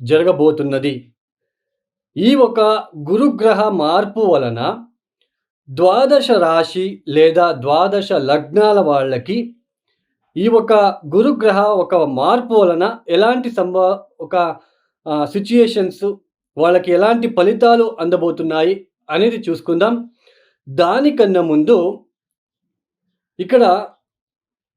జరగబోతున్నది. ఈ ఒక గురుగ్రహ మార్పు వలన ద్వాదశ రాశి లేదా ద్వాదశ లగ్నాల వాళ్ళకి ఈ ఒక గురుగ్రహ ఒక మార్పు వలన ఎలాంటి సంభవ ఒక సిచ్యుయేషన్స్ వాళ్ళకి ఎలాంటి ఫలితాలు అందబోతున్నాయి అనేది చూసుకుందాం. దానికన్నా ముందు ఇక్కడ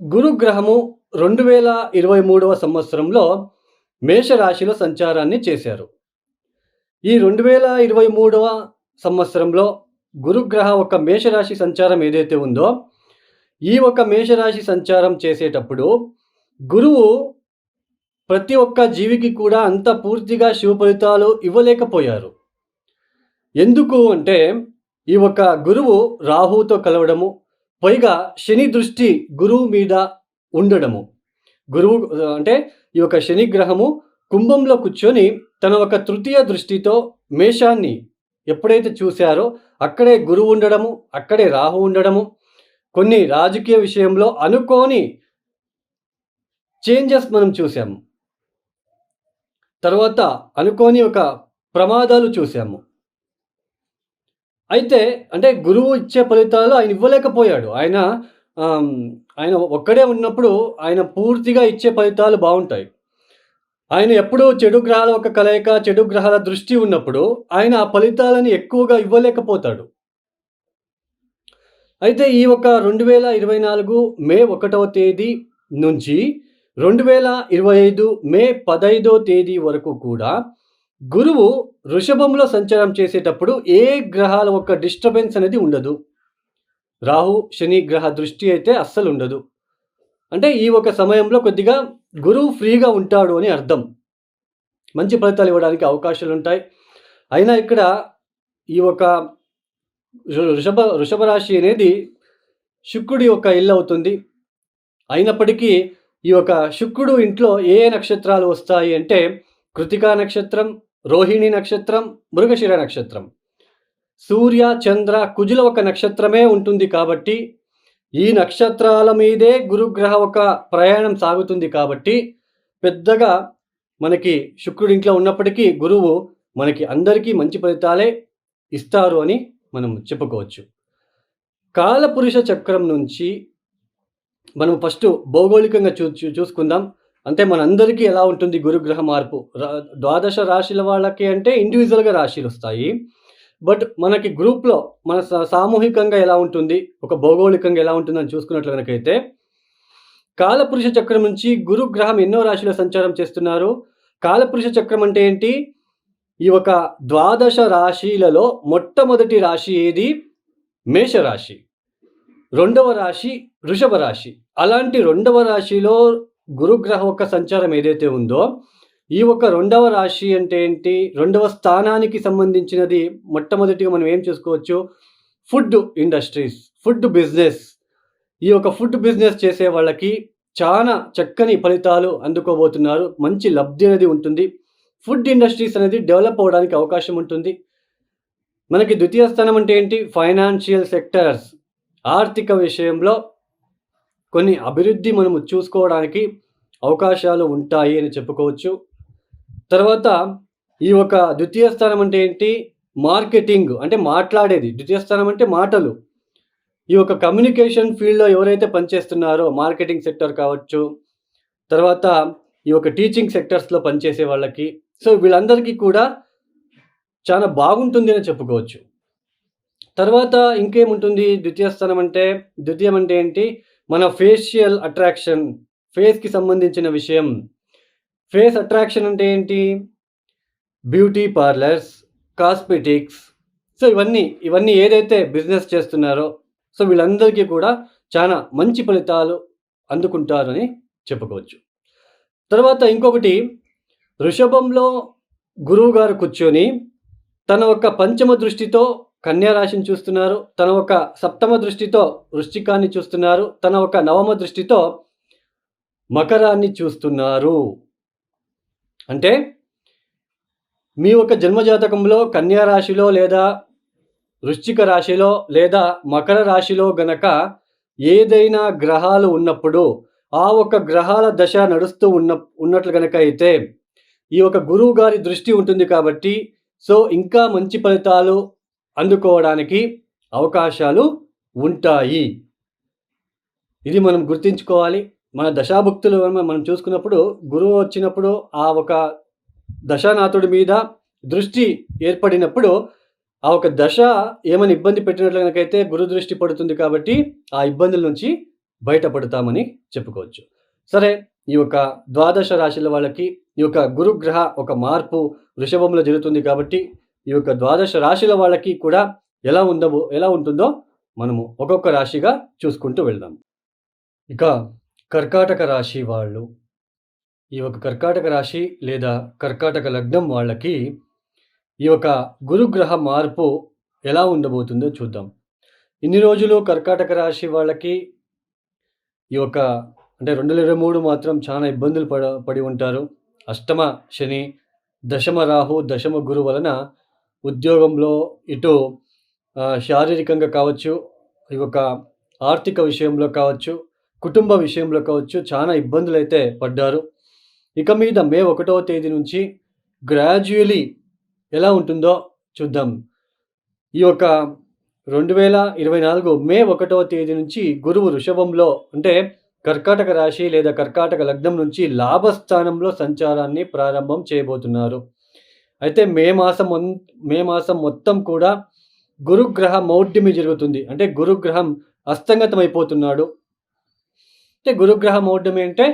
గురుగ్రహము రెండు వేల ఇరవై మూడవ సంవత్సరంలో మేషరాశిలో సంచారాన్ని చేశారు. ఈ రెండు వేల ఇరవై మూడవ సంవత్సరంలో గురుగ్రహ ఒక మేషరాశి సంచారం ఏదైతే ఉందో ఈ ఒక మేషరాశి సంచారం చేసేటప్పుడు గురువు ప్రతి ఒక్క జీవికి కూడా అంత పూర్తిగా శుభ ఫలితాలు ఇవ్వలేకపోయారు. ఎందుకు అంటే ఈ ఒక గురువు రాహుతో కలవడము పైగా శని దృష్టి గురువు మీద ఉండడము. గురువు అంటే ఈ యొక్క శనిగ్రహము కుంభంలో కూర్చొని తన ఒక తృతీయ దృష్టితో మేషాన్ని ఎప్పుడైతే చూశారో అక్కడే గురువు ఉండడము అక్కడే రాహు ఉండడము కొన్ని రాజకీయ విషయంలో అనుకోని చేంజెస్ మనం చూసాము తర్వాత అనుకోని ఒక ప్రమాదాలు చూసాము అయితే అంటే గురువు ఇచ్చే ఫలితాలు ఆయన ఇవ్వలేకపోయాడు. ఆయన ఆయన ఒక్కడే ఉన్నప్పుడు ఆయన పూర్తిగా ఇచ్చే ఫలితాలు బాగుంటాయి. ఆయన ఎప్పుడూ చెడు గ్రహాల ఒక కలయిక చెడు గ్రహాల దృష్టి ఉన్నప్పుడు ఆయన ఆ ఫలితాలను ఎక్కువగా ఇవ్వలేకపోతాడు. అయితే ఈ ఒక రెండు వేల ఇరవై నాలుగు మే ఒకటవ తేదీ నుంచి రెండు వేల ఇరవై ఐదు మే పదైదో తేదీ వరకు కూడా గురువు వృషభంలో సంచారం చేసేటప్పుడు ఏ గ్రహాల ఒక డిస్టర్బెన్స్ అనేది ఉండదు. రాహు శని గ్రహ దృష్టి అయితే అస్సలు ఉండదు అంటే ఈ ఒక సమయంలో కొద్దిగా గురువు ఫ్రీగా ఉంటాడు అని అర్థం. మంచి ఫలితాలు ఇవ్వడానికి అవకాశాలు ఉంటాయి అయినా ఇక్కడ ఈ ఒక వృషభ వృషభ రాశి అనేది శుక్రుడి యొక్క ఇల్లు అవుతుంది. అయినప్పటికీ ఈ యొక్క శుక్రుడు ఇంట్లో ఏ ఏ నక్షత్రాలు వస్తాయి అంటే కృతికా నక్షత్రం రోహిణి నక్షత్రం మృగశిర నక్షత్రం. సూర్య చంద్ర కుజుల ఒక నక్షత్రమే ఉంటుంది కాబట్టి ఈ నక్షత్రాల మీదే గురుగ్రహ ఒక ప్రయాణం సాగుతుంది కాబట్టి పెద్దగా మనకి శుక్రుడి ఇంట్లో ఉన్నప్పటికీ గురువు మనకి అందరికీ మంచి ఫలితాలే ఇస్తారు అని మనం చెప్పుకోవచ్చు. కాలపురుష చక్రం నుంచి మనం ఫస్ట్ భౌగోళికంగా చూ చూసుకుందాం. అంటే మనందరికీ ఎలా ఉంటుంది గురుగ్రహ మార్పు? రా- ద్వాదశ రాశుల వాళ్ళకి అంటే ఇండివిజువల్గా రాశులు వస్తాయి. బట్ మనకి గ్రూప్లో మన సామూహికంగా ఎలా ఉంటుంది? ఒక భౌగోళికంగా ఎలా ఉంటుందని చూసుకున్నట్లు కనుకైతే కాలపురుష చక్రం నుంచి గురుగ్రహం ఎన్నో రాశిలో సంచారం చేస్తున్నారు. కాలపురుష చక్రం అంటే ఏంటి? ఈ ఒక ద్వాదశ రాశిలలో మొట్టమొదటి రాశి ఏది? మేషరాశి. రెండవ రాశి వృషభ రాశి. అలాంటి రెండవ రాశిలో గురుగ్రహం ఒక సంచారం ఏదైతే ఉందో ఈ ఒక రెండవ రాశి అంటే ఏంటి? రెండవ స్థానానికి సంబంధించినది మొట్టమొదటిగా మనం ఏం చూసుకోవచ్చు? Food industries food business. ఈ యొక్క ఫుడ్ బిజినెస్ చేసే వాళ్ళకి చాలా చక్కని ఫలితాలు అందుకోబోతున్నారు. మంచి లబ్ధి అనేది ఉంటుంది. ఫుడ్ ఇండస్ట్రీస్ అనేది డెవలప్ అవ్వడానికి అవకాశం ఉంటుంది. మనకి ద్వితీయ స్థానం అంటే ఏంటి? Financial sectors. ఆర్థిక విషయంలో కొన్ని అభివృద్ధి మనము చూసుకోవడానికి అవకాశాలు ఉంటాయి అని చెప్పుకోవచ్చు. తర్వాత ఈ ఒక ద్వితీయ స్థానం అంటే ఏంటి? మార్కెటింగ్ అంటే మాట్లాడేది. ద్వితీయ స్థానం అంటే మాటలు. ఈ యొక్క కమ్యూనికేషన్ ఫీల్డ్లో ఎవరైతే పనిచేస్తున్నారో మార్కెటింగ్ సెక్టర్ కావచ్చు తర్వాత ఈ యొక్క టీచింగ్ సెక్టర్స్లో పనిచేసే వాళ్ళకి సో వీళ్ళందరికీ కూడా చాలా బాగుంటుంది అని చెప్పుకోవచ్చు. తర్వాత ఇంకేముంటుంది? ద్వితీయ స్థానం అంటే ద్వితీయం అంటే ఏంటి? మన ఫేషియల్ అట్రాక్షన్ ఫేస్కి సంబంధించిన విషయం. ఫేస్ అట్రాక్షన్ అంటే ఏంటి? Beauty parlours cosmetics. సో ఇవన్నీ ఇవన్నీ ఏదైతే బిజినెస్ చేస్తున్నారో సో వీళ్ళందరికీ కూడా చాలా మంచి ఫలితాలు అందుకుంటారని చెప్పుకోవచ్చు. తర్వాత ఇంకొకటి వృషభంలో గురువు గారు కూర్చొని తన ఒక పంచమ దృష్టితో కన్యారాశిని చూస్తున్నారు తన ఒక సప్తమ దృష్టితో వృష్టికాన్ని చూస్తున్నారు తన ఒక నవమ దృష్టితో మకరాన్ని చూస్తున్నారు. అంటే మీ యొక్క జన్మజాతకంలో కన్యా రాశిలో లేదా వృశ్చిక రాశిలో లేదా మకర రాశిలో గనక ఏదైనా గ్రహాలు ఉన్నప్పుడు ఆ ఒక గ్రహాల దశ నడుస్తూ ఉన్న ఉన్నట్లు గనక అయితే ఈ ఒక గురువు గారి దృష్టి ఉంటుంది కాబట్టి సో ఇంకా మంచి ఫలితాలు అందుకోవడానికి అవకాశాలు ఉంటాయి. ఇది మనం గుర్తుంచుకోవాలి. మన దశాభుక్తులు మనం మనం చూసుకున్నప్పుడు గురువు వచ్చినప్పుడు ఆ ఒక దశానాథుడి మీద దృష్టి ఏర్పడినప్పుడు ఆ ఒక దశ ఏమైనా ఇబ్బంది పెట్టినట్లు కనుకైతే గురు దృష్టి పడుతుంది కాబట్టి ఆ ఇబ్బందుల నుంచి బయటపడతామని చెప్పుకోవచ్చు. సరే ఈ యొక్క ద్వాదశ రాశుల వాళ్ళకి ఈ యొక్క గురుగ్రహ ఒక మార్పు వృషభంలో జరుగుతుంది కాబట్టి ఈ యొక్క ద్వాదశ రాశుల వాళ్ళకి కూడా ఎలా ఉండబో ఎలా ఉంటుందో మనము ఒక్కొక్క రాశిగా చూసుకుంటూ వెళ్దాం. ఇక కర్కాటక రాశి వాళ్ళు. ఈ యొక్క కర్కాటక రాశి లేదా కర్కాటక లగ్నం వాళ్ళకి ఈ యొక్క గురుగ్రహ మార్పు ఎలా ఉండబోతుందో చూద్దాం. ఇన్ని రోజులు కర్కాటక రాశి వాళ్ళకి ఈ యొక్క అంటే రెండు వేల ఇరవై మూడు మాత్రం చాలా ఇబ్బందులు పడ పడి ఉంటారు. అష్టమ శని దశమ రాహు దశమ గురు వలన ఉద్యోగంలో ఇటు శారీరకంగా కావచ్చు ఈ యొక్క ఆర్థిక విషయంలో కావచ్చు కుటుంబ విషయంలో కావచ్చు చాలా ఇబ్బందులు అయితే పడ్డారు. ఇక మీద మే ఒకటవ తేదీ నుంచి గ్రాడ్యువలీ ఎలా ఉంటుందో చూద్దాం. ఈ యొక్క రెండు వేల ఇరవై నాలుగు మే ఒకటవ తేదీ నుంచి గురువు వృషభంలో అంటే కర్కాటక రాశి లేదా కర్కాటక లగ్నం నుంచి లాభస్థానంలో సంచారాన్ని ప్రారంభం చేయబోతున్నారు. అయితే మే మాసం మే మాసం మొత్తం కూడా గురుగ్రహ మౌఢ్యమి జరుగుతుంది. అంటే గురుగ్రహం అస్తంగతం అయిపోతున్నాడు అంటే గురుగ్రహ మౌఢ్యమి అంటే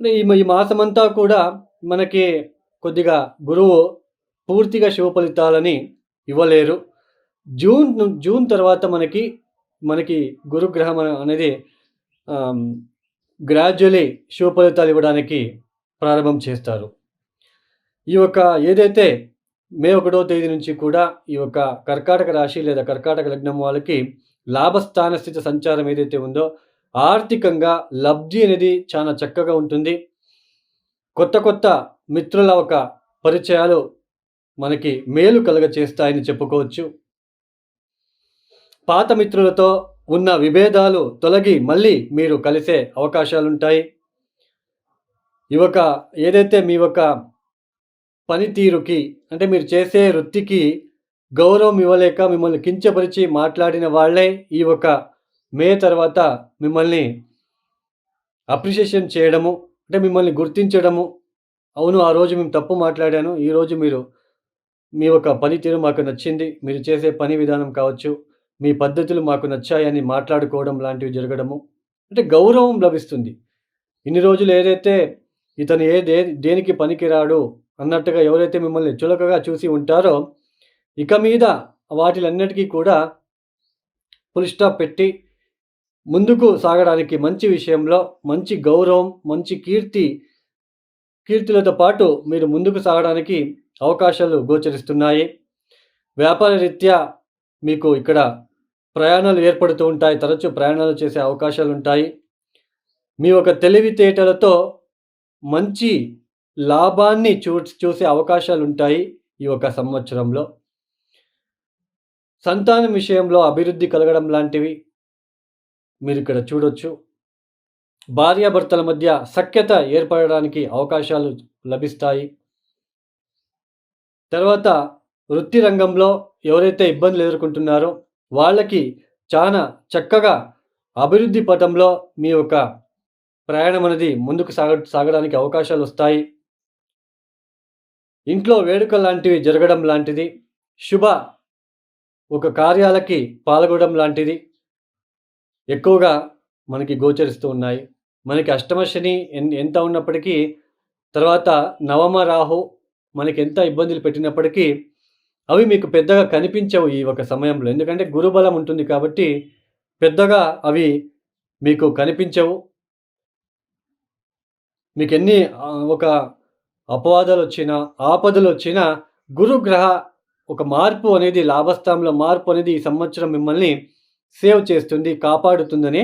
ఈ ఈ మాసమంతా కూడా మనకి కొద్దిగా గురువు పూర్తిగా శుభ ఫలితాలని ఇవ్వలేరు. జూన్ జూన్ తర్వాత మనకి మనకి గురుగ్రహం అనేది గ్రాడ్యువలీ శుభ ఫలితాలు ఇవ్వడానికి ప్రారంభం చేస్తారు. ఈ యొక్క ఏదైతే మే ఒకటో తేదీ నుంచి కూడా ఈ యొక్క కర్కాటక రాశి లేదా కర్కాటక లగ్నం వాళ్ళకి లాభస్థాన స్థితి సంచారం ఏదైతే ఉందో ఆర్థికంగా లబ్ధి అనేది చాలా చక్కగా ఉంటుంది. కొత్త కొత్త మిత్రుల ఒక పరిచయాలు మనకి మేలు కలగ చేస్తాయని చెప్పుకోవచ్చు. పాత మిత్రులతో ఉన్న విభేదాలు తొలగి మళ్ళీ మీరు కలిసే అవకాశాలుంటాయి. ఈ ఒక ఏదైతే మీ యొక్క పనితీరుకి అంటే మీరు చేసే వృత్తికి గౌరవం ఇవ్వలేక మిమ్మల్ని కించపరిచి మాట్లాడిన వాళ్ళే ఈ ఒక మే తర్వాత మిమ్మల్ని అప్రిషియేషన్ చేయడము అంటే మిమ్మల్ని గుర్తించడము. అవును ఆ రోజు మేము తప్పు మాట్లాడాను. ఈరోజు మీరు మీ యొక్క పనితీరు మాకు నచ్చింది. మీరు చేసే పని విధానం కావచ్చు మీ పద్ధతులు మాకు నచ్చాయని మాట్లాడుకోవడం లాంటివి జరగడము. అంటే గౌరవం లభిస్తుంది. ఇన్ని రోజులు ఏదైతే ఇతను ఏ దే దేనికి పనికిరాడు అన్నట్టుగా ఎవరైతే మిమ్మల్ని చులకగా చూసి ఉంటారో ఇక మీద వాటిలన్నిటికీ కూడా పులిస్టాప్ పెట్టి ముందుకు సాగడానికి మంచి విషయంలో మంచి గౌరవం మంచి కీర్తి కీర్తులతో పాటు మీరు ముందుకు సాగడానికి అవకాశాలు గోచరిస్తున్నాయి. వ్యాపార రీత్యా మీకు ఇక్కడ ప్రయాణాలు ఏర్పడుతూ ఉంటాయి. తరచూ ప్రయాణాలు చేసే అవకాశాలు ఉంటాయి. మీ ఒక తెలివితేటలతో మంచి లాభాన్ని చూ చూసే అవకాశాలు ఉంటాయి ఈ ఒక సంవత్సరంలో. సంతానం విషయంలో అభివృద్ధి కలగడం లాంటివి మీరు ఇక్కడ చూడొచ్చు. భార్యాభర్తల మధ్య సఖ్యత ఏర్పడడానికి అవకాశాలు లభిస్తాయి. తర్వాత వృత్తి రంగంలో ఎవరైతే ఇబ్బందులు ఎదుర్కొంటున్నారో వాళ్ళకి చాలా చక్కగా అభివృద్ధి పథంలో మీ యొక్క ప్రయాణం అనేది ముందుకు సాగ సాగడానికి అవకాశాలు వస్తాయి. ఇంట్లో వేడుక లాంటివి జరగడం లాంటిది. శుభ ఒక కార్యాలకి పాల్గొనడం లాంటిది. ఎక్కువగా మనకి గోచరిస్తూ ఉన్నాయి. మనకి అష్టమ శని ఎంత ఉన్నప్పటికీ తర్వాత నవమ రాహు మనకి ఎంత ఇబ్బందులు పెట్టినప్పటికీ అవి మీకు పెద్దగా కనిపించవు ఈ ఒక సమయంలో. ఎందుకంటే గురుబలం ఉంటుంది కాబట్టి పెద్దగా అవి మీకు కనిపించవు. మీకు ఎన్ని ఒక అపవాదాలు వచ్చినా ఆపదలు వచ్చినా గురుగ్రహ ఒక మార్పు అనేది లాభస్థానంలో మార్పు అనేది ఈ సంవత్సరం మిమ్మల్ని సేవ్ చేస్తుంది కాపాడుతుందని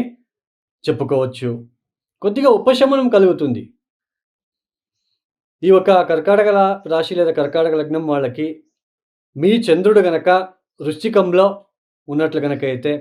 చెప్పుకోవచ్చు. కొద్దిగా ఉపశమనం కలుగుతుంది. ఈ ఒక కర్కాటక రాశి లేదా కర్కాటక లగ్నం వాళ్ళకి మీ చంద్రుడు గనక వృశ్చికంలో ఉన్నట్లు గనక అయితే